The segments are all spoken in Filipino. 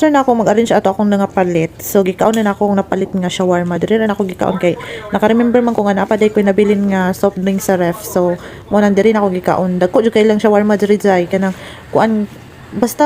after na ako mag-arrange ato akong nangapalit so gikaon na akong napalit nga shawarma diri na ako gikaon kay naka-remember man ko nga napaday ko nabilin nga soft drink sa ref so mo nang diri na ako gikaon. Dagko jud kay lang shawarma diri jay kanang kuan basta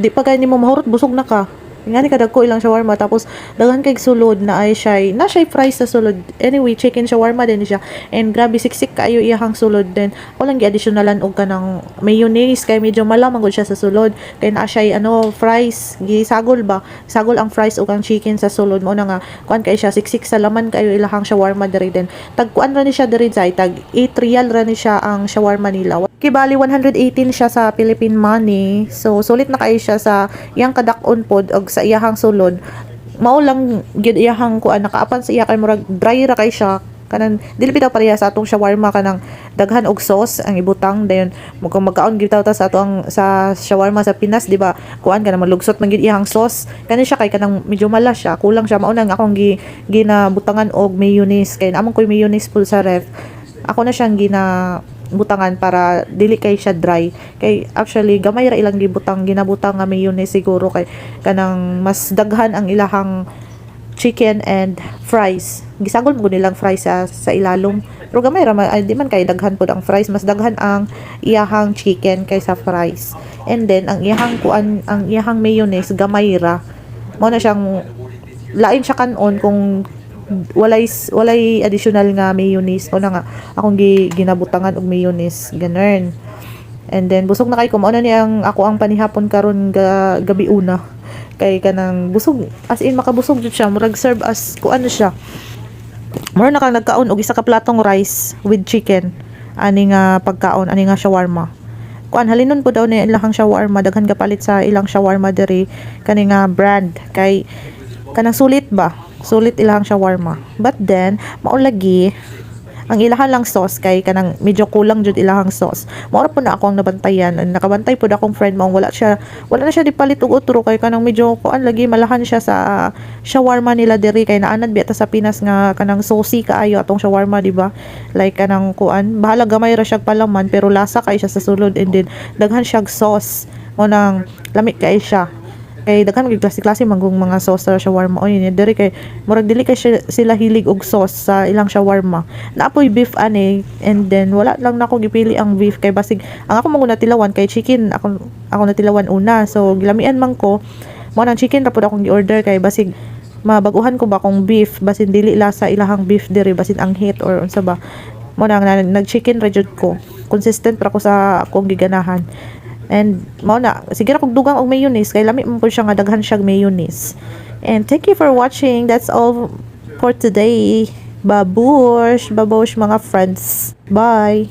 di pa kay nimo mahurot busog na ka nga ni kadagko ilang shawarma. Tapos daghan kay sulod na ay siya na siya fries sa sulod. Anyway chicken shawarma din siya. And grabe siksik kaayo iyahang sulod din. Walang gi-additionalan og kanang mayonnaise kay medyo malamang gud siya sa sulod. Kay naa siya ano fries. Gisagol ba? Sagol ang fries ug ang chicken sa sulod. Mo na nga kuan kay siya siksik sa laman kayo ilahang shawarma diri din. Tag kuan ra ni siya diri jay tag 8 real ra ni siya ang shawarma nila Kibali 118 siya sa Philippine money. So sulit na kayo siya sa iyang kadakon pod og sa iyahang sulod. Mao lang gyud iyahang kuan nakaapan sa iya kay murag dry ra kay siya. Kanang dili bitaw pareha sa atong shawarma kanang daghan og sauce ang ibutang. Dayon mukhang magkaon gyud ta sa atong sa shawarma sa Pinas di ba? Kuan kanang malugsot man gyud iyang sauce. Kani siya kay kanang medyo malas siya kulang siya. Mao nang akong gi ginabutangan og mayonnaise. Kay among koy mayonnaise pud sa ref. Ako na siyang gina butangan para dili kay siya dry. Kay actually gamay ra ilang gibutang ginabutang nga mayonnaise siguro kay kanang mas daghan ang ilahang chicken and fries. Gisagol mo nilang fries sa, sa ilalom. Pero gamay ra ay, di man kay daghan pod ang fries mas daghan ang iyahang chicken kaysa fries. And then ang iyahang kuan ang iyahang mayonnaise gamay ra. Mo na siyang lain siya kanon kung walay walay additional nga mayonnaise. O na nga akong gi, ginabutangan og mayonnaise ganern and then busog na kay ko. Mao na ni ang ako ang panihapon karon ga, gabi una. Kay kanang busog as in makabusog jud siya. Murag serve as kuan na siya. Mura na kang nagkaon og isa ka platong rice with chicken. Ani nga pagkaon ani nga shawarma. Kuan halinon po daw ni ilang shawarma. Daghan ka palit sa ilang shawarma diri. Kani nga brand. Kay kanang sulit ba? Sulit ilang shawarma but then maulagi ang ilahan lang sauce kay kanang medyo kulang jud ilahang sauce. Mao po na ako ang nabantayan. Nakabantay pud akong friend mo wala siya wala na siya dipalit og utro kay kanang medyo kuan lagi malahan siya sa shawarma nila diri kay naanad biya sa Pinas nga kanang saucy kaayo atong shawarma di ba? Like kanang kuan bahala gamay ra siya palaman pero lasa kay siya sa sulod. And then daghan siya sauce. Mo nang lamig kay siya kay daghan mga klase-klase magong mga sauce sa shawarma. O yun diri kay murag dili kay sila hilig og sauce sa ilang shawarma. Naapoy beef ani and then wala lang nako gipili ang beef. Kay basig ang ako mo natilawan kay chicken ako ako natilawan una. So gilamian man ko. Mo nang chicken ra pud akong gi-order. Kay basig mabaguhan ko ba kung beef? Basin dili lasa ilahang beef diri basin ang hit or unsa ba. Mo nang na- nag-chicken ra ko. Consistent para ko sa akong giganahan And mao na sige ra kog dugang og mayonnaise kay lami man po siya nga daghan siya mayonnaise. And thank you for watching. That's all for today. Babush, babush mga friends. Bye.